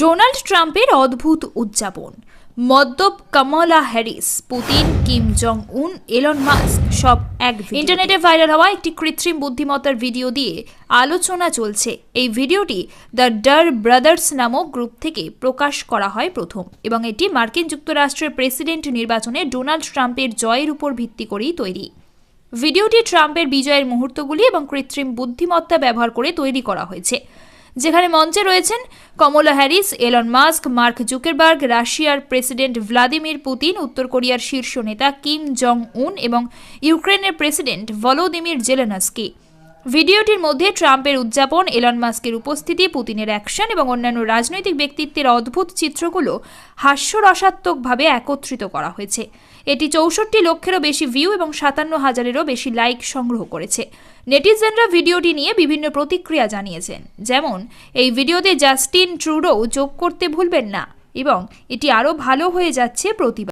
Donald ট্রাম্পের অদ্ভুত উদযাপন। মদ্যপ Kamala Harris, Putin, Kim Jong Un Elon Musk, সব এক ইন্টারনেটে ভাইরাল হওয়া একটি কৃত্রিম বুদ্ধিমত্তার ভিডিও দিয়ে আলোচনা চলছে। এই ভিডিওটি দ্য ডার ব্রাদার্স নামক গ্রুপ থেকে প্রকাশ করা হয় প্রথম এবং এটি মার্কিন যুক্তরাষ্ট্রের প্রেসিডেন্ট নির্বাচনে ডোনাল্ড ট্রাম্পের জয়ের উপর ভিত্তি করেই তৈরি। ভিডিওটি ট্রাম্পের বিজয়ের মুহূর্তগুলি এবং কৃত্রিম বুদ্ধিমত্তা ব্যবহার করে তৈরি করা হয়েছে। যেখানে মঞ্চে রয়েছেন Kamala Harris, Elon Musk, Mark Zuckerberg, রাশিয়ার প্রেসিডেন্ট ভ্লাদিমির পুতিন, উত্তর কোরিয়ার শীর্ষ নেতা কিম জং উন এবং ইউক্রেনের প্রেসিডেন্ট ভলোদিমির জেলেনাস্কি। ভিডিওটির মধ্যে ট্রাম্পের উদযাপন, এলন মাস্কের উপস্থিতি, পুতিনের অ্যাকশন এবং অন্যান্য রাজনৈতিক ব্যক্তিত্বের অদ্ভুত চিত্রগুলো হাস্যরসাত্মকভাবে একত্রিত করা হয়েছে। এটি চৌষট্টি লক্ষেরও বেশি ভিউ এবং সাতান্ন হাজারেরও বেশি লাইক সংগ্রহ করেছে। নেটিজেনরা ভিডিওটি নিয়ে বিভিন্ন প্রতিক্রিয়া জানিয়েছেন, যেমন, এই ভিডিওতে জাস্টিন ট্রুডো যোগ করতে ভুলবেন না এবং এটি আরও ভালো হয়ে যাচ্ছে প্রতিবার।